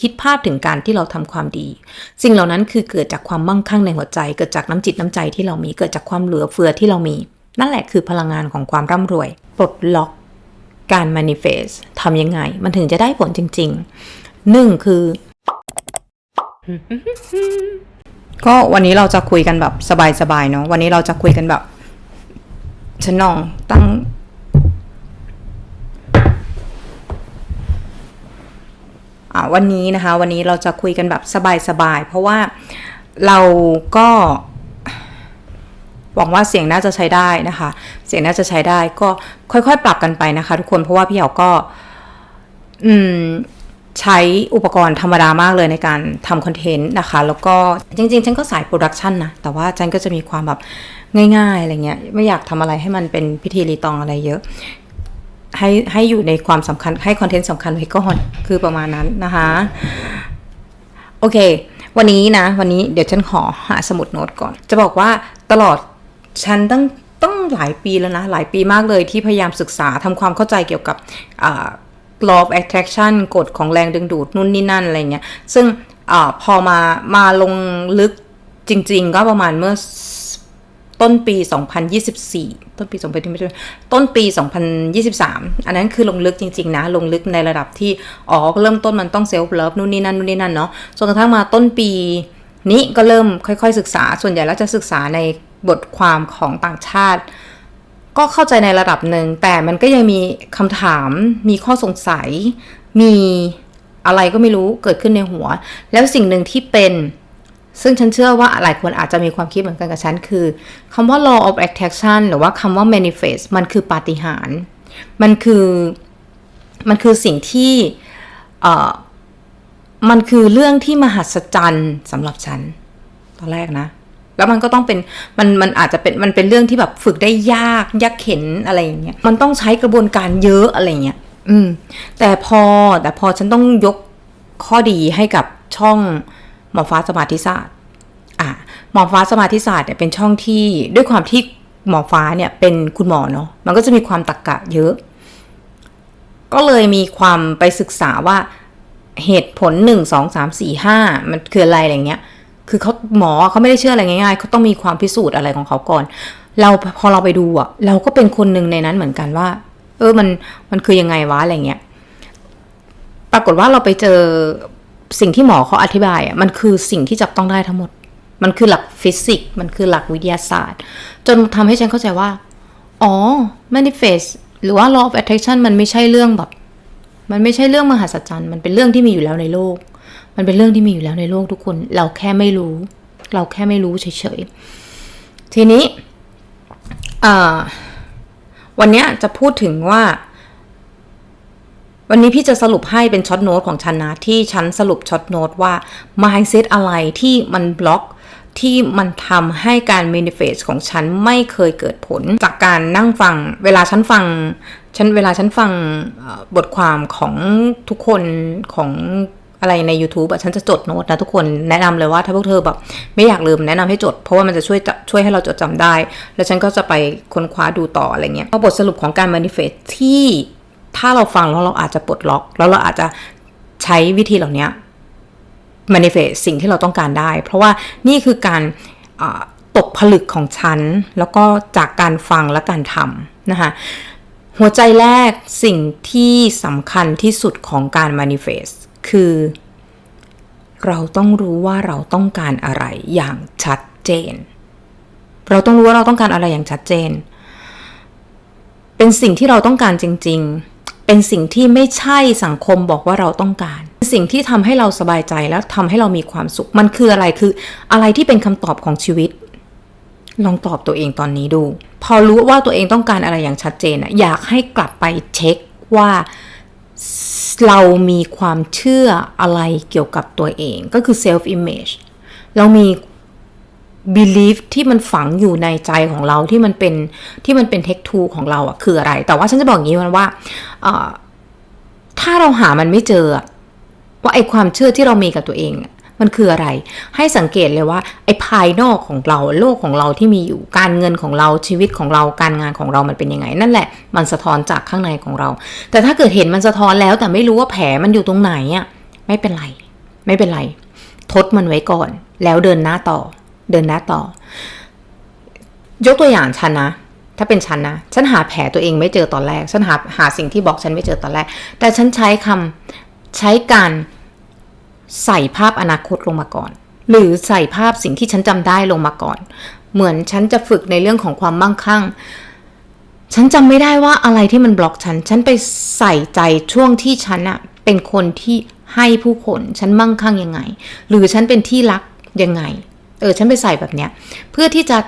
คิดภาพถึงการที่เราทำความดี สิ่งเหล่านั้นคือเกิดจากความมั่งคั่งในหัวใจ เกิดจากน้ำจิตน้ำใจที่เรามีเกิดจากความเหลือเฟือที่เรามี นั่นแหละคือพลังงานของความร่ำรวยปลดล็อกการ manifest ทำยังไง มันถึงจะได้ผลจริงๆหนึ่งคือ ก็วันนี้เราจะคุยกันแบบสบายๆเนาะวันนี้เราจะคุยกันแบบฉันลองตั้ง อ่า วันนี้นะคะ วันนี้เราจะคุยกันแบบสบายๆ เพราะว่าเราก็หวังว่าเสียงน่าจะใช้ได้นะคะ เสียงน่าจะใช้ได้ก็ค่อยๆ ปรับกันไปนะคะ ทุกคนเพราะว่าพี่เหยาก็ อืมใช้อุปกรณ์ธรรมดามากเลยในการทำคอนเทนต์นะคะ แล้วก็จริง ๆ ฉันก็สายโปรดักชันนะ แต่ว่าฉันก็จะมีความแบบง่ายๆอะไรเงี้ย ไม่อยากทำอะไรให้มันเป็นพิธีรีตองอะไรเยอะ ให้ให้อยู่ในความสำคัญให้คอนเทนต์สำคัญไว้ก่อนคือประมาณนั้นนะคะ โอเค วันนี้นะ วันนี้เดี๋ยวฉันขอหาสมุดโน้ตก่อน จะบอกว่าตลอดฉันตั้งต้องหลายปีแล้วนะ หลายปีมากเลยที่พยายามศึกษาทำความเข้าใจเกี่ยวกับ law of attraction กฎของแรงดึงดูดนู่นนี่นั่นอะไรเงี้ย ซึ่งอพอมามาลงลึกจริง ๆ ก็ประมาณเมื่อ ต้นปี 2024 ต้นปี 2000ไม่ใช่ต้นปี 2023 อันนั้นคือลงลึกจริง ๆ นะ ลงลึกในระดับที่ อ๋อ เริ่มต้นมันต้องเซลฟ์เลิฟนู่นนี่นั่นนู่นนี่นั่นเนาะ จนกระทั่งมาต้นปีนี้ก็เริ่มค่อย ๆ ศึกษา ส่วนใหญ่แล้วจะศึกษาในบทความของต่างชาติ ก็เข้าใจในระดับหนึ่ง แต่มันก็ยังมีคำถาม มีข้อสงสัย มีอะไรก็ไม่รู้เกิดขึ้นในหัว แล้วสิ่งหนึ่งที่เป็น ซึ่งฉันเชื่อว่าหลายคนอาจจะมีความคิดเหมือนกันกับฉันคือคำว่า law of attraction หรือว่าคำว่า manifest มันคือปาฏิหาริย์มันคือ มันคือสิ่งที่เอ่อมันคือเรื่องที่มหัศจรรย์สำหรับฉัน ตอนแรกนะ แล้วมันก็ต้องเป็นมันมันอาจจะเป็นมันเป็นเรื่องที่แบบฝึกได้ยากยากเข็นอะไรอย่างเงี้ยมันต้องใช้กระบวนการเยอะอะไรเงี้ยอืม แต่พอแต่พอฉันต้องยกข้อดีให้กับช่อง หมอฟ้าสมาธิศาสตร์อะหมอฟ้าสมาธิศาสตร์เนี่ยเป็นช่องที่ด้วยความที่หมอฟ้าเนี่ยเป็นคุณหมอเนาะมันก็จะมีความตรกกะเยอะ ก็เลยมีความไปศึกษาว่าเหตุผลหนึ่งสองสามสี่ห้ามันคืออะไรอะไรเงี้ย คือเขาหมอเขาไม่ได้เชื่ออะไรง่ายๆเขาต้องมีความพิสูจน์อะไรของเขาก่อน เราพอเราไปดูอะเราก็เป็นคนหนึ่งในนั้นเหมือนกันว่า เออมันมันคือยังไงวะอะไรเงี้ย ปรากฏว่าเราไปเจอ สิ่งที่หมอเขาอธิบายอะมันคือสิ่งที่จับต้องได้ทั้งหมด มันคือหลักฟิสิกส์มันคือหลักวิทยาศาสตร์ จนทำให้ฉันเข้าใจว่า อ๋อ manifest หรือว่า law of attraction มันไม่ใช่เรื่องแบบ มันไม่ใช่เรื่องมหัศจรรย์มันเป็นเรื่องที่มีอยู่แล้วในโลก มันเป็นเรื่องที่มีอยู่แล้วในโลกทุกคน เราแค่ไม่รู้ เราแค่ไม่รู้เฉยๆทีนี้วันนี้จะพูดถึงว่า วันนี้พี่จะสรุปให้เป็นช็อตโน้ตของฉันนะ ที่ฉันสรุปช็อตโน้ตว่า mindset อะไรที่มันบล็อกที่มันทำให้การ manifest ของฉันไม่เคยเกิดผล จากการนั่งฟัง เวลาฉันฟังฉันเวลาฉันฟังบทความของทุกคนของอะไรใน YouTube อะฉันจะจดโน้ตนะทุกคนแนะนำเลยว่าถ้าพวกเธอแบบไม่อยากลืมแนะนำให้จด เพราะว่ามันจะช่วยช่วยให้เราจดจำได้ แล้วฉันก็จะไปค้นคว้าดูต่ออะไรเงี้ยพอบทสรุปของการ manifest ที่ ถ้าเราฟังแล้วเราอาจจะปลดล็อก แล้วเราอาจจะใช้วิธีเหล่านี้ manifest สิ่งที่เราต้องการได้ เพราะว่านี่คือการตกผลึกของฉัน แล้วก็จากการฟังและการทำนะคะหัวใจแรกสิ่งที่สำคัญที่สุดของการ manifest คือ เราต้องรู้ว่าเราต้องการอะไรอย่างชัดเจน เราต้องรู้ว่าเราต้องการอะไรอย่างชัดเจน เป็นสิ่งที่เราต้องการจริง ๆ เป็นสิ่งที่ไม่ใช่สังคมบอกว่าเราต้องการ สิ่งที่ทำให้เราสบายใจแล้วทำให้เรามีความสุข มันคืออะไรคืออะไรที่เป็นคำตอบของชีวิต ลองตอบตัวเองตอนนี้ดู พอรู้ว่าตัวเองต้องการอะไรอย่างชัดเจนอะอยากให้กลับไปเช็คว่าเรามีความเชื่ออะไรเกี่ยวกับตัวเองก็คือ self image เรามี belief ที่มันฝังอยู่ในใจของเราที่มันเป็นที่มันเป็น take two ของเราอะคืออะไร แต่ว่าฉันจะบอกอย่างนี้มันว่าถ้าเราหามันไม่เจอ ว่าไอความเชื่อที่เรามีกับตัวเองมันคืออะไร ให้สังเกตเลยว่าไอ้ภายนอกของเราโลกของเราที่มีอยู่การเงินของเราชีวิตของเราการงานของเรามันเป็นยังไง นั่นแหละมันสะท้อนจากข้างในของเรา แต่ถ้าเกิดเห็นมันสะท้อนแล้ว แต่ไม่รู้ว่าแผลมันอยู่ตรงไหนอะไม่เป็นไร ไม่เป็นไร ทดมันไว้ก่อน แล้วเดินหน้าต่อ เดินหน้าต่อ ยกตัวอย่างฉันนะ ถ้าเป็นฉันนะ ฉันหาแผลตัวเองไม่เจอตอนแรก ฉันหาหาสิ่งที่บอกฉันไม่เจอตอนแรก แต่ฉันใช้คำใช้การใส่ภาพอนาคตลงมาก่อน หรือใส่ภาพสิ่งที่ฉันจำได้ลงมาก่อน เหมือนฉันจะฝึกในเรื่องของความมั่งคั่ง ฉันจำไม่ได้ว่าอะไรที่มันบล็อกฉัน ฉันไปใส่ใจช่วงที่ฉันอะเป็นคนที่ให้ผู้คน ฉันมั่งคั่งยังไง หรือฉันเป็นที่รักยังไง เออฉันไปใส่แบบเนี้ยเพื่อที่จะ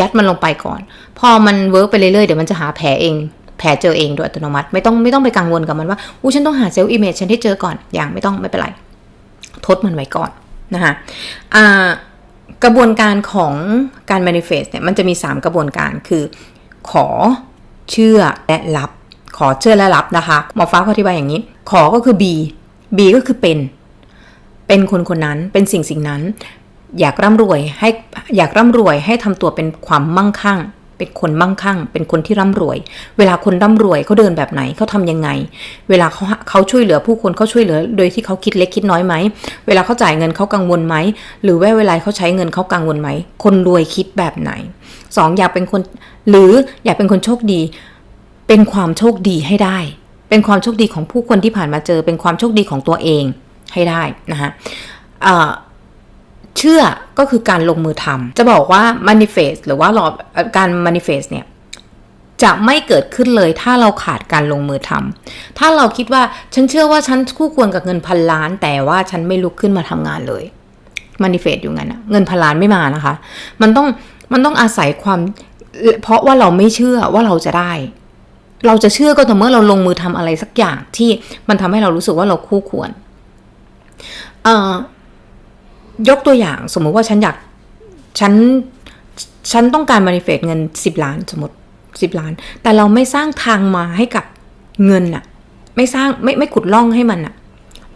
ยัดมันลงไปก่อน พอมันเวิร์กไปเรื่อยๆเดี๋ยวมันจะหาแผลเอง แผลเจอเองโดยอัตโนมัติ ไม่ต้องไม่ต้องไปกังวลกับมันว่าอู้ฉันต้องหาเซลล์อิมเมจฉันให้เจอก่อนอย่างไม่ต้องไม่เป็นไร ทดมันไว้ก่อนนะคะอ่ากระบวนการของการ manifest เนี่ยมันจะมี 3 กระบวนการคือขอเชื่อและรับ ขอเชื่อและรับนะคะหมอฟ้าเขาอธิบายอย่างนี้ ขอก็คือ B B ก็คือเป็น เป็นคนคนนั้นเป็นสิ่งสิ่งนั้น อยากร่ำรวยให้อยากร่ำรวยให้ทำตัวเป็นความมั่งคั่ง เป็นคนมั่งคั่ง เป็นคนที่ร่ำรวย เวลาคนร่ำรวยเขาเดินแบบไหนเขาทำยังไง เวลาเขาเขาช่วยเหลือผู้คนเขาช่วยเหลือ โดยที่เขาคิดเล็กคิดน้อยไหม เวลาเขาจ่ายเงินเขากังวลไหม หรือว่าเวลาเขาใช้เงินเขากังวลไหม คนรวยคิดแบบไหนสองอยากเป็นคนหรืออยากเป็นคนโชคดี เป็นความโชคดีให้ได้ เป็นความโชคดีของผู้คนที่ผ่านมาเจอ เป็นความโชคดีของตัวเองให้ได้นะคะอ่า เชื่อก็คือการลงมือทำจะบอกว่า manifest หรือว่ารอการ manifest เนี่ยจะไม่เกิดขึ้นเลยถ้าเราขาดการลงมือทำถ้าเราคิดว่าฉันเชื่อว่าฉันคู่ควรกับเงินพันล้าน แต่ว่าฉันไม่ลุกขึ้นมาทำงานเลย manifest อยู่งั้นนะเงินพันล้านไม่มานะคะ มันต้องมันต้องอาศัยความ เพราะว่าเราไม่เชื่อว่าเราจะได้ เราจะเชื่อก็ต่อเมื่อเราลงมือทำอะไรสักอย่างที่มันทำให้เรารู้สึกว่าเราคู่ควร เอ่อ ยกตัวอย่างสมมุติว่าฉันอยากฉันฉันต้องการมานิเฟตเงินสิบล้านสมมติสิบล้าน แต่เราไม่สร้างทางมาให้กับเงินอะไม่สร้างไม่ไม่ขุดล่องให้มันอะ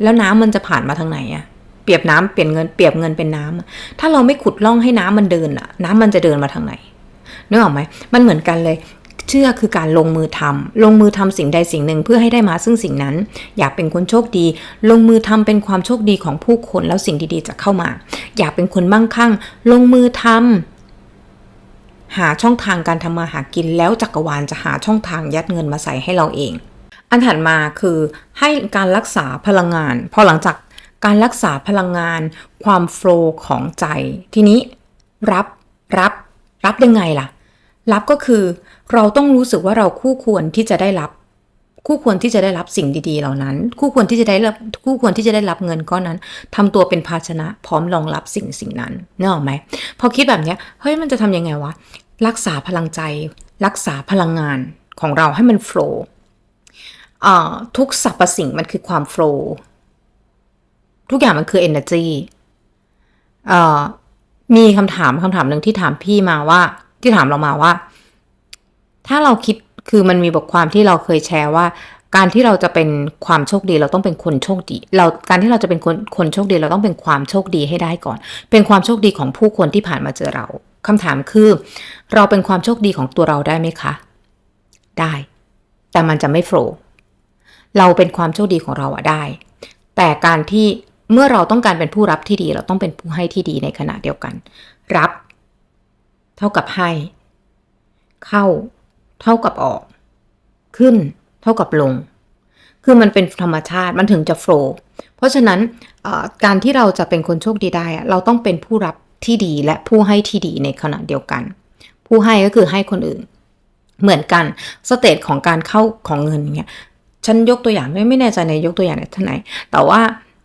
แล้วน้ำมันจะผ่านมาทางไหนอะเปรียบน้ำเปลี่ยนเงินเปรียบเงินเป็นน้ำอะถ้าเราไม่ขุดล่องให้น้ำมันเดินอะน้ำมันจะเดินมาทางไหนนึกออกไหมมันเหมือนกันเลย เชื่อคือการลงมือทำลงมือทำสิ่งใดสิ่งหนึ่งเพื่อให้ได้มาซึ่งสิ่งนั้น อยากเป็นคนโชคดี ลงมือทำเป็นความโชคดีของผู้คนแล้วสิ่งดีๆจะเข้ามา อยากเป็นคนมั่งคั่ง ลงมือทำหาช่องทางการทำมาหากินแล้วจักรวาลจะหาช่องทางยัดเงินมาใส่ให้เราเอง อันถัดมาคือให้การรักษาพลังงาน พอหลังจากการรักษาพลังงาน ความโฟล์ของใจ ทีนี้รับรับรับยังไงล่ะ รับก็คือ เราต้องรู้สึกว่าเราคู่ควรที่จะได้รับ คู่ควรที่จะได้รับสิ่งดี ๆ เหล่านั้น คู่ควรที่จะได้รับคู่ควรที่จะได้รับเงินก้อนนั้นทำตัวเป็นภาชนะพร้อมรองรับสิ่งสิ่งนั้นนึกออกไหมพอคิดแบบเนี้ยเฮ้ยมันจะทำยังไงวะรักษาพลังใจ รักษาพลังงานของเราให้มันโฟล์ทุกสรรพสิ่งมันคือความโฟล์ทุกอย่างมันคือ energy เอ่อมีคำถามคำถามหนึ่งที่ถามพี่มาว่า ที่ถามเรามาว่า ถ้าเราคิดคือมันมีบทความที่เราเคยแชร์ว่า การที่เราจะเป็นความโชคดีเราต้องเป็นคนโชคดี เราการที่เราจะเป็นคนคนโชคดีเราต้องเป็นความโชคดีให้ได้ก่อน เป็นความโชคดีของผู้คนที่ผ่านมาเจอเราคำถามคือ เราเป็นความโชคดีของตัวเราได้ไหมคะ ได้ แต่มันจะไม่โฟล์เราเป็นความโชคดีของเราอะได้ แต่การที่เมื่อเราต้องการเป็นผู้รับที่ดี เราต้องเป็นผู้ให้ที่ดีในขณะเดียวกัน รับ เท่ากับให้ เข้า เท่ากับออก ขึ้น เท่ากับลง คือมันเป็นธรรมชาติมันถึงจะโฟล์เพราะฉะนั้นการที่เราจะเป็นคนโชคดีได้ เราต้องเป็นผู้รับที่ดีและผู้ให้ที่ดีในขณะเดียวกัน ผู้ให้ก็คือให้คนอื่น เหมือนกันสเตจของการเข้าของเงินเงี้ยฉันยกตัวอย่างไม่ไม่แน่ใจในยกตัวอย่างไหนแต่ว่า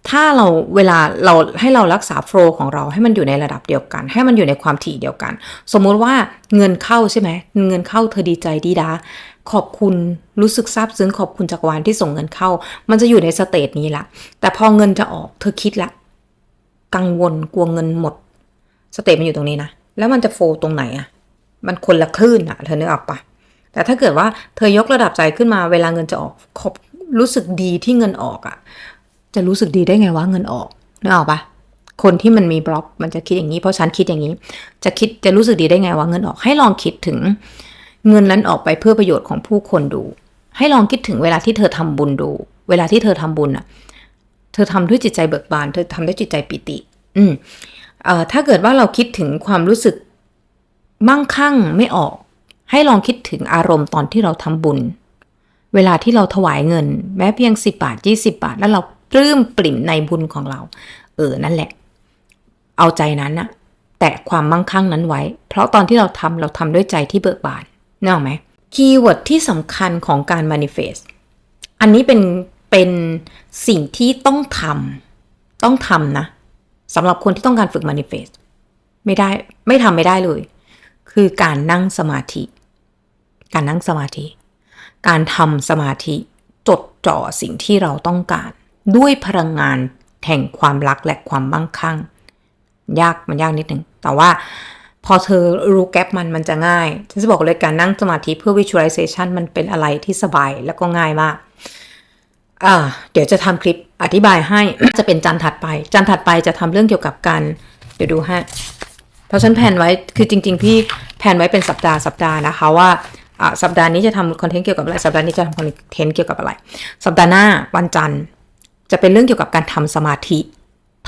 ถ้าเราเวลาเราให้เรารักษาโฟล์ของเราให้มันอยู่ในระดับเดียวกัน ให้มันอยู่ในความถี่เดียวกัน สมมุติว่าเงินเข้าใช่ไหมเงินเข้าเธอดีใจดีดาขอบคุณรู้สึกซาบซึ้งขอบคุณจักรวาลที่ส่งเงินเข้า มันจะอยู่ในสเตจนี้ละแต่พอเงินจะออกเธอคิดละ กังวลกลัวเงินหมดสเตจมันอยู่ตรงนี้นะแล้วมันจะโฟล์ตรงไหนอะมันคนละคลื่นอะเธอนึกออกปะแต่ถ้าเกิดว่าเธอยกระดับใจขึ้นมาเวลาเงินจะออกขอบรู้สึกดีที่เงินออกอะ จะรู้สึกดีได้ไงว่าเงินออกนึกออกปะคนที่มันมีบล็อกมันจะคิดอย่างนี้ เพราะฉันคิดอย่างนี้ จะคิดจะรู้สึกดีได้ไงว่าเงินออก ให้ลองคิดถึงเงินนั้นออกไปเพื่อประโยชน์ของผู้คนดู ให้ลองคิดถึงเวลาที่เธอทำบุญดู เวลาที่เธอทำบุญอะเธอทำด้วยจิตใจเบิกบาน เธอทำด้วยจิตใจปิติ อืมเอ่อถ้าเกิดว่าเราคิดถึงความรู้สึกมั่งคั่งไม่ออก ให้ลองคิดถึงอารมณ์ตอนที่เราทำบุญ เวลาที่เราถวายเงิน แม้เพียง10บาท20บาท แล้วเรา ปลื้มปริ่มในบุญของเรา เออ นั่นแหละ เอาใจนั้นอะแตะความมั่งคั่งนั้นไว้ เพราะตอนที่เราทำเราทำด้วยใจที่เบิกบานนึกออกไหมคีย์เวิร์ดที่สำคัญของการ manifest อันนี้เป็นเป็นสิ่งที่ต้องทำต้องทำนะสำหรับคนที่ต้องการฝึก manifest ไม่ได้ไม่ทำไม่ได้เลย คือการนั่งสมาธิ การนั่งสมาธิ การทำสมาธิจดจ่อสิ่งที่เราต้องการ ด้วยพลังงานแห่งความรักและความมั่งคั่ง ยากมันยากนิดหนึ่ง แต่ว่าพอเธอรู้แกลบมันมันจะง่ายฉันจะบอกเลยการนั่งสมาธิเพื่อ visualization มันเป็นอะไรที่สบายแล้วก็ง่ายมากอ่าเดี๋ยวจะทำคลิปอธิบายให้จะเป็นจันทร์ถัดไป จันทร์ถัดไปจะทำเรื่องเกี่ยวกับการเดี๋ยวดูให้เพราะฉันแผนไว้คือจริง ๆ พี่แผนไว้เป็นสัปดาห์สัปดาห์นะคะว่าอ่าสัปดาห์นี้จะทำคอนเทนต์เกี่ยวกับอะไร สัปดาห์นี้จะทำคอนเทนต์เกี่ยวกับอะไร สัปดาห์หน้าวันจันทร์ จะเป็นเรื่องเกี่ยวกับการทำสมาธิ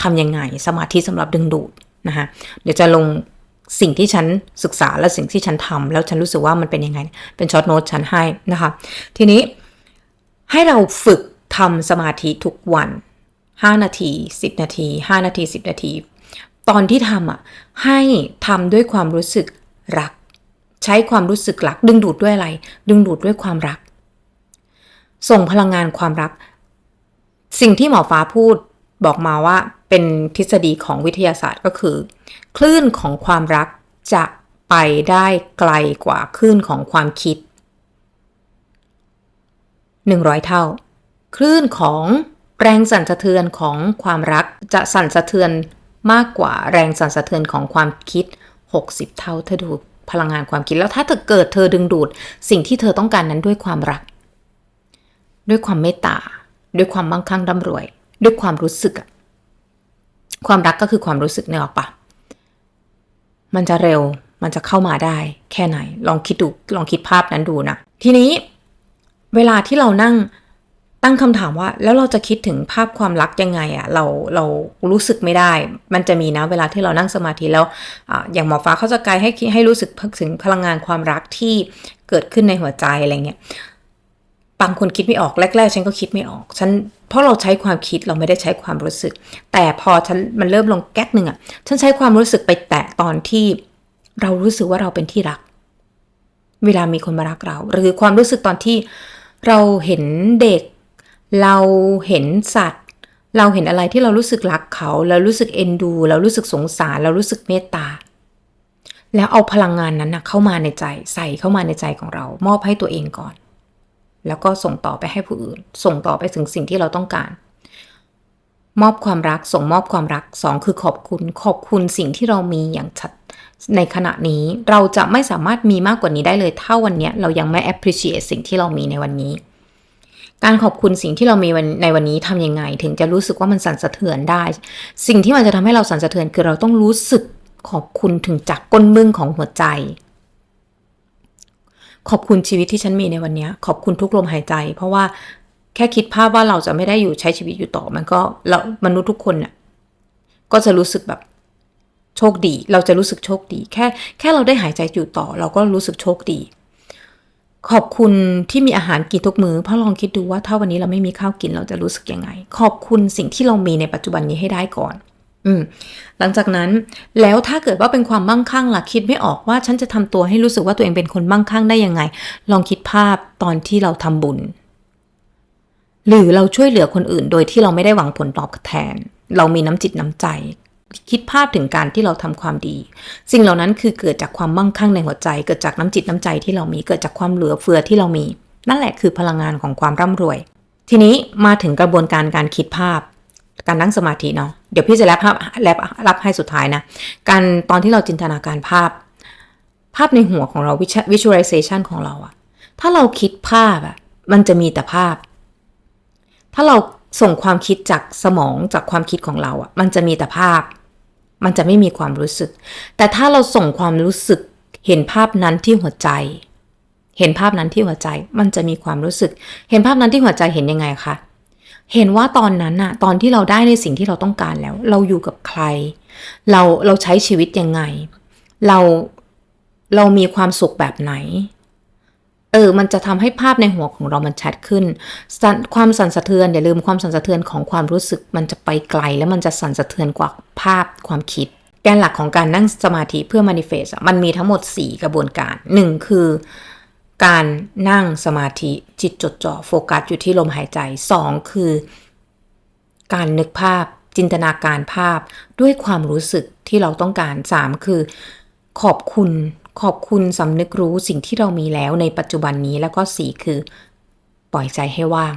ทำยังไง สมาธิสำหรับดึงดูดนะคะเดี๋ยวจะลงสิ่งที่ฉันศึกษาและสิ่งที่ฉันทำแล้วฉันรู้สึกว่ามันเป็นยังไง เป็นช็อตโน้ตฉันให้นะคะ ทีนี้ให้เราฝึกทำสมาธิทุกวัน 5 นาที 10 นาที 5 นาที 10 นาที ตอนที่ทำอะให้ทำด้วยความรู้สึกรัก ใช้ความรู้สึกรัก ดึงดูดด้วยอะไร ดึงดูดด้วยความรัก ส่งพลังงานความรัก สิ่งที่หมอฟ้าพูดบอกมาว่าเป็นทฤษฎีของวิทยาศาสตร์ก็คือ คลื่นของความรักจะไปได้ไกลกว่าคลื่นของความคิด 100 เท่า คลื่นของแรงสั่นสะเทือนของความรักจะสั่นสะเทือนมากกว่าแรงสั่นสะเทือนของความคิด 60 เท่าเธอดูพลังงานความคิดแล้วถ้าเธอเกิดเธอดึงดูด สิ่งที่เธอต้องการนั้นด้วยความรัก ด้วยความเมตตา ด้วยความมั่งคั่งร่ำรวย ด้วยความรู้สึกอะความรักก็คือความรู้สึกเนี่ยหรอกปะมันจะเร็วมันจะเข้ามาได้แค่ไหน ลองคิดดูลองคิดภาพนั้นดูนะ ทีนี้เวลาที่เรานั่งตั้งคำถามว่า แล้วเราจะคิดถึงภาพความรักยังไงอะเราเรารู้สึกไม่ได้ มันจะมีนะเวลาที่เรานั่งสมาธิแล้วออย่างหมอฟ้าเขาจะกด์ให้ให้รู้สึกถึงพลังงานความรักที่เกิดขึ้นในหัวใจอะไรเงี้ย บางคนคิดไม่ออกแรกๆฉันก็คิดไม่ออกฉันเพราะเราใช้ความคิดเราไม่ได้ใช้ความรู้สึก แต่พอฉันมันเริ่มลงแก๊กหนึ่งอะฉันใช้ความรู้สึกไปแตะตอนที่เรารู้สึกว่าเราเป็นที่รัก เวลามีคนมารักเรา หรือความรู้สึกตอนที่เราเห็นเด็ก เราเห็นสัตว์ เราเห็นอะไรที่เรารู้สึกรักเขา เรารู้สึกเอ็นดู เรารู้สึกสงสาร เรารู้สึกเมตตา แล้วเอาพลังงานนั้นนะเข้ามาในใจ ใส่เข้ามาในใจของเรา มอบให้ตัวเองก่อน แล้วก็ส่งต่อไปให้ผู้อื่น ส่งต่อไปถึงสิ่งที่เราต้องการ มอบความรัก ส่งมอบความรักสองคือขอบคุณ ขอบคุณสิ่งที่เรามีอย่างชัดในขณะนี้เราจะไม่สามารถมีมากกว่านี้ได้เลย ถ้าวันนี้เรายังไม่ appreciate สิ่งที่เรามีในวันนี้ การขอบคุณสิ่งที่เรามีในวันนี้ทำยังไง ถึงจะรู้สึกว่ามันสั่นสะเทือนได้ สิ่งที่มันจะทำให้เราสั่นสะเทือนคือเราต้องรู้สึกขอบคุณถึงจากก้นบึ้งของหัวใจ ขอบคุณชีวิตที่ฉันมีในวันนี้ ขอบคุณทุกลมหายใจ เพราะว่าแค่คิดภาพว่าเราจะไม่ได้อยู่ใช้ชีวิตอยู่ต่อ มันก็เรามนุษย์ทุกคนน่ะก็จะรู้สึกแบบโชคดี เราจะรู้สึกโชคดี แค่แค่เราได้หายใจอยู่ต่อ เราก็รู้สึกโชคดี ขอบคุณที่มีอาหารกินทุกมือ้อเพราะลองคิดดูว่าถ้าวันนี้เราไม่มีข้าวกินเราจะรู้สึกยังไง ขอบคุณสิ่งที่เรามีในปัจจุบันนี้ให้ได้ก่อน อืมหลังจากนั้นแล้วถ้าเกิดว่าเป็นความมั่งคั่งล่ะคิดไม่ออกว่าฉันจะทำตัวให้รู้สึกว่าตัวเองเป็นคนมั่งคั่งได้ยังไง ลองคิดภาพตอนที่เราทำบุญ หรือเราช่วยเหลือคนอื่น โดยที่เราไม่ได้หวังผลตอบแทน เรามีน้ำจิตน้ำใจ คิดภาพถึงการที่เราทำความดี สิ่งเหล่านั้นคือเกิดจากความมั่งคั่งในหัวใจ เกิดจากน้ำจิตน้ำใจที่เรามีเกิดจากความเหลือเฟือที่เรามี นั่นแหละคือพลังงานของความร่ำรวย ทีนี้มาถึงกระบวนการการคิดภาพ การนั่งสมาธิเนาะเดี๋ยวพี่จะแลบภาพแลบรับให้สุดท้ายนะ การตอนที่เราจินตนาการภาพ ภาพในหัวของเรา visualization ของเราอะถ้าเราคิดภาพอะมันจะมีแต่ภาพ ถ้าเราส่งความคิดจากสมองจากความคิดของเราอะมันจะมีแต่ภาพ มันจะไม่มีความรู้สึก แต่ถ้าเราส่งความรู้สึกเห็นภาพนั้นที่หัวใจ เห็นภาพนั้นที่หัวใจ มันจะมีความรู้สึก เห็นภาพนั้นที่หัวใจเห็นยังไงคะ เห็นว่าตอนนั้นน่ะ ตอนที่เราได้ในสิ่งที่เราต้องการแล้ว เราอยู่กับใคร เราเราใช้ชีวิตยังไง เราเรามีความสุขแบบไหน เออ มันจะทำให้ภาพในหัวของเรามันชัดขึ้นสั่นความสั่นสะเทือนอย่าลืมความสั่นสะเทือนของความรู้สึกมันจะไปไกล แล้วมันจะสั่นสะเทือนกว่าภาพความคิด แกนหลักของการนั่งสมาธิเพื่อ manifest อะมันมีทั้งหมด 4 กระบวนการ 1 คือ การนั่งสมาธิจิตจดจ่อโฟกัสอยู่ที่ลมหายใจ 2 คือ การนึกภาพจินตนาการภาพด้วยความรู้สึกที่เราต้องการ 3 คือ ขอบคุณ ขอบคุณสำนึกรู้สิ่งที่เรามีแล้วในปัจจุบันนี้แล้วก็ 4 คือ ปล่อยใจให้ว่าง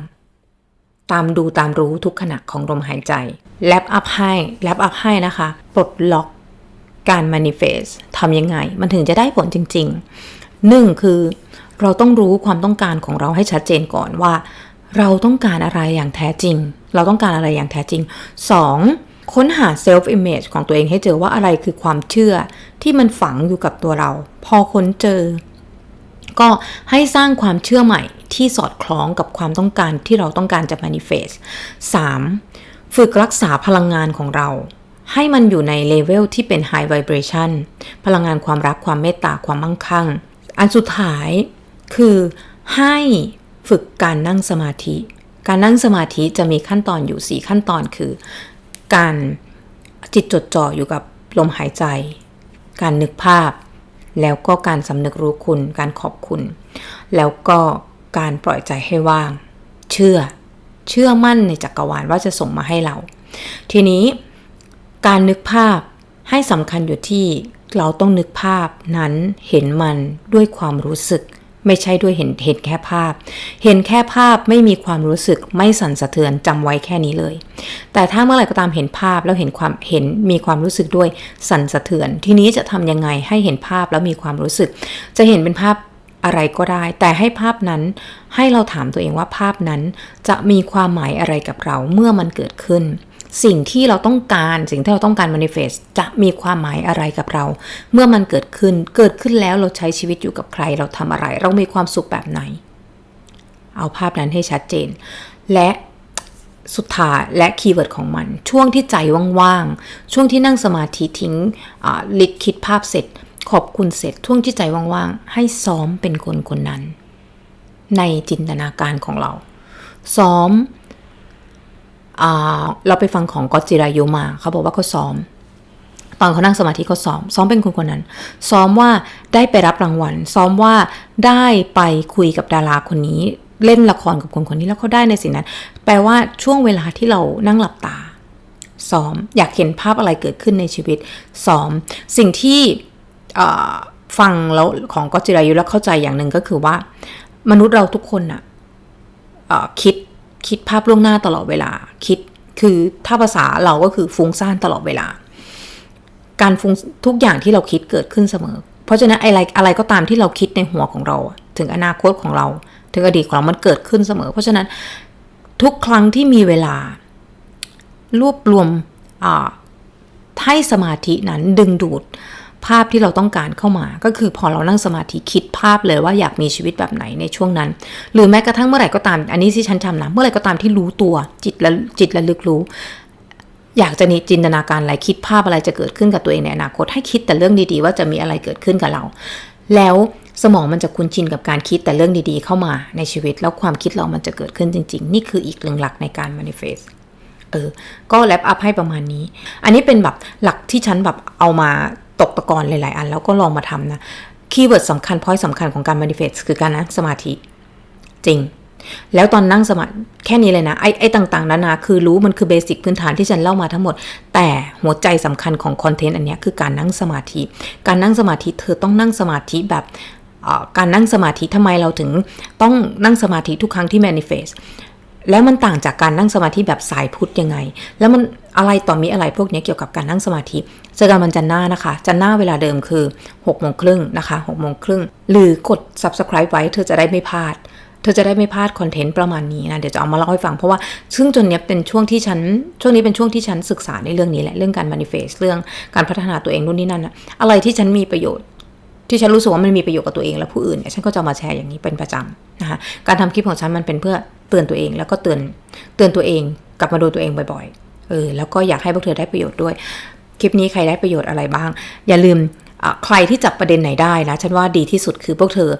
ตามดูตามรู้ทุกขณะของลมหายใจแลปอัพให้แลปอัพให้นะคะปลดล็อกการ manifest ทำยังไง มันถึงจะได้ผลจริงๆหนึ่งคือ เราต้องรู้ความต้องการของเราให้ชัดเจนก่อนว่า เราต้องการอะไรอย่างแท้จริง เราต้องการอะไรอย่างแท้จริง 2. ค้นหา self image ของตัวเองให้เจอว่าอะไรคือความเชื่อที่มันฝังอยู่กับตัวเรา พอค้นเจอ ก็ให้สร้างความเชื่อใหม่ที่สอดคล้องกับความต้องการที่เราต้องการจะ manifest 3. ฝึกรักษาพลังงานของเราให้มันอยู่ในเลเวลที่เป็น high vibration พลังงานความรักความเมตตาความมั่งคั่ง อันสุดท้าย คือให้ฝึกการนั่งสมาธิ การนั่งสมาธิจะมีขั้นตอนอยู่ 4 ขั้นตอนคือ การจิตจดจ่ออยู่กับลมหายใจ การนึกภาพ แล้วก็การสำนึกรู้คุณ การขอบคุณ แล้วก็การปล่อยใจให้ว่าง เชื่อ เชื่อมั่นในจักรวาลว่าจะส่งมาให้เรา ทีนี้การนึกภาพให้สำคัญอยู่ที่เราต้องนึกภาพนั้นเห็นมันด้วยความรู้สึก ไม่ใช่ด้วยเห็นเห็นแค่ภาพ เห็นแค่ภาพไม่มีความรู้สึกไม่สั่นสะเทือนจำไว้แค่นี้เลย แต่ถ้าเมื่อไหร่ก็ตามเห็นภาพแล้วเห็นความเห็นมีความรู้สึกด้วยสั่นสะเทือน ทีนี้จะทำยังไงให้เห็นภาพแล้วมีความรู้สึก จะเห็นเป็นภาพอะไรก็ได้ แต่ให้ภาพนั้นให้เราถามตัวเองว่าภาพนั้นจะมีความหมายอะไรกับเราเมื่อมันเกิดขึ้น สิ่งที่เราต้องการสิ่งที่เราต้องการ manifest จะมีความหมายอะไรกับเรา เมื่อมันเกิดขึ้นเกิดขึ้นแล้วเราใช้ชีวิตอยู่กับใคร เราทำอะไร เรามีความสุขแบบไหน เอาภาพนั้นให้ชัดเจน และสุดท้ายและคีย์เวิร์ดของมัน ช่วงที่ใจว่างๆ ช่วงที่นั่งสมาธิทิ้งลิดคิดภาพเสร็จ ขอบคุณเสร็จ ช่วงที่ใจว่างๆ ให้ซ้อมเป็นคนคนนั้น ในจินตนาการของเรา ซ้อม เราไปฟังของก็จิรายุมา เขาบอกว่าเขาซ้อม ตอนเขานั่งสมาธิเขาซ้อม ซ้อมเป็นคนคนนั้น ซ้อมว่าได้ไปรับรางวัล ซ้อมว่าได้ไปคุยกับดาราคนนี้ เล่นละครกับคนคนนี้แล้วเขาได้ในสิ่งนั้น แปลว่าช่วงเวลาที่เรานั่งหลับตา ซ้อม อยากเห็นภาพอะไรเกิดขึ้นในชีวิต ซ้อม สิ่งที่ฟังแล้วของก็จิรายุแล้วเข้าใจอย่างหนึ่งก็คือว่า มนุษย์เราทุกคนน่ะคิด คิดภาพล่วงหน้าตลอดเวลา คิดคือถ้าภาษาเราก็คือฟุ้งซ่านตลอดเวลา การฟุ้งทุกอย่างที่เราคิดเกิดขึ้นเสมอ เพราะฉะนั้นอะไรอะไรก็ตามที่เราคิดในหัวของเรา ถึงอนาคตของเรา ถึงอดีตของเรามันเกิดขึ้นเสมอ เพราะฉะนั้นทุกครั้งที่มีเวลา รวบรวมให้สมาธินั้นดึงดูด ภาพที่เราต้องการเข้ามา ก็คือพอเรานั่งสมาธิคิดภาพเลยว่าอยากมีชีวิตแบบไหนในช่วงนั้น หรือแม้กระทั่งเมื่อไหร่ก็ตาม อันนี้ที่ฉันจำนะเมื่อไหร่ก็ตามที่รู้ตัวจิตและจิตและลึกรู้ อยากจะนิจินตนาการอะไรคิดภาพอะไรจะเกิดขึ้นกับตัวเองในอนาคต ให้คิดแต่เรื่องดีๆ ว่าจะมีอะไรเกิดขึ้นกับเรา แล้วสมองมันจะคุ้นชินกับการคิดแต่เรื่องดีๆ เข้ามาในชีวิต แล้วความคิดเรามันจะเกิดขึ้นจริง ๆ นี่คืออีกหนึ่งหลักในการ manifest เออ ก็แลปอัพให้ประมาณนี้ อันนี้เป็นแบบหลักที่ฉันแบบเอามา ตกตะกอนหลาย ๆ อัน แล้วก็ลองมาทำนะคีย์เวิร์ดสำคัญพอยต์สำคัญของการ manifest คือการนั่งสมาธิ จริง แล้วตอนนั่งสมาธิแค่นี้เลยนะ ไอ้ไอ้ต่าง ๆ นานาคือรู้มันคือเบสิกพื้นฐานที่ฉันเล่ามาทั้งหมด แต่หัวใจสำคัญของคอนเทนต์อันนี้คือการนั่งสมาธิ การนั่งสมาธิเธอต้องนั่งสมาธิแบบการนั่งสมาธิทำไมเราถึงต้องนั่งสมาธิทุกครั้งที่ manifest แล้วมันต่างจากการนั่งสมาธิแบบสายพุทธยังไง แล้วมัน อะไรต่อมีอะไรพวกนี้เกี่ยวกับการนั่งสมาธิเจอกันวันจันทร์หน้านะคะ จันทร์หน้าเวลาเดิมคือ6โมงครึ่งนะคะ6โมงครึ่งหรือกด subscribe ไว้เธอจะได้ไม่พลาดเธอจะได้ไม่พลาดคอนเทนต์ประมาณนี้นะ เดี๋ยวจะเอามาเล่าให้ฟัง เพราะว่าซึ่งจนเนี้ยเป็นช่วงที่ฉัน ช่วงนี้เป็นช่วงที่ฉันศึกษาในเรื่องนี้แหละ เรื่องการ manifest เรื่องการพัฒนาตัวเองนู่นนี่นั่นอะอะไรที่ฉันมีประโยชน์ ที่ฉันรู้สึกว่ามันมีประโยชน์กับตัวเองและผู้อื่นเนี่ยฉันก็จะมาแชร์อย่างนี้เป็นประจำนะคะการทำคลิปของฉันมันเป็นเพื่อเตือนตัวเอง แล้วก็เตือนเตือนตัวเอง กลับมาดูตัวเองบ่อยๆ เออแล้วก็อยากให้พวกเธอได้ประโยชน์ด้วย คลิปนี้ใครได้ประโยชน์อะไรบ้าง อย่าลืมอะใครที่จับประเด็นไหนได้นะ ฉันว่าดีที่สุดคือพวกเธอ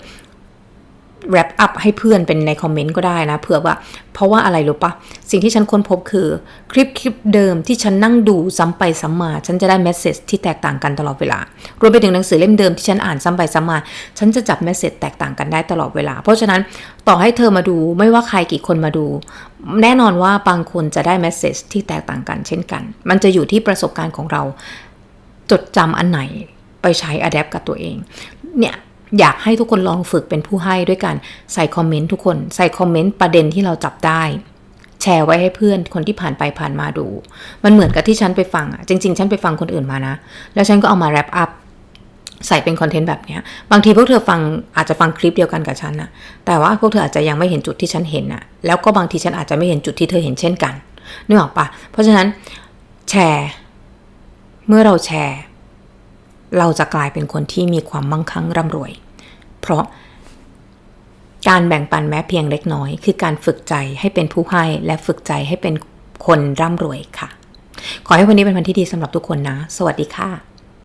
wrap up ให้เพื่อนเป็นในคอมเมนต์ก็ได้นะเผื่อว่า เพราะว่าอะไรรู้ปะสิ่งที่ฉันค้นพบคือคลิปคลิปเดิมที่ฉันนั่งดูซ้ำไปซ้ำมา ฉันจะได้เมสเซจที่แตกต่างกันตลอดเวลารวมไปถึงหนังสือเล่มเดิมที่ฉันอ่านซ้ำไปซ้ำมา ฉันจะจับเมสเซจแตกต่างกันได้ตลอดเวลา เพราะฉะนั้นต่อให้เธอมาดูไม่ว่าใครกี่คนมาดู แน่นอนว่าบางคนจะได้เมสเซจที่แตกต่างกันเช่นกัน มันจะอยู่ที่ประสบการณ์ของเราจดจำอันไหนไปใช้อดแอปกับตัวเองเนี่ย อยากให้ทุกคนลองฝึกเป็นผู้ให้ด้วยกันใส่คอมเมนต์ทุกคนใส่คอมเมนต์ประเด็นที่เราจับได้ แชร์ไว้ให้เพื่อนคนที่ผ่านไปผ่านมาดู มันเหมือนกับที่ฉันไปฟังอะจริง ๆ ฉันไปฟังคนอื่นมานะ แล้วฉันก็เอามาแรปอัพใส่เป็นคอนเทนต์แบบเนี้ยบางทีพวกเธอฟังอาจจะฟังคลิปเดียวกันกับฉันนะแต่ว่าพวกเธออาจจะยังไม่เห็นจุดที่ฉันเห็นนะแล้วก็บางทีฉันอาจจะไม่เห็นจุดที่เธอเห็นเช่นกันนึกออกปะเพราะฉะนั้นแชร์ เมื่อเราแชร์ เราจะกลายเป็นคนที่มีความมั่งคั่งร่ำรวย เพราะการแบ่งปันแม้เพียงเล็กน้อย คือการฝึกใจให้เป็นผู้ให้และฝึกใจให้เป็นคนร่ำรวยค่ะ ขอให้วันนี้เป็นวันที่ดีสำหรับทุกคนนะ สวัสดีค่ะ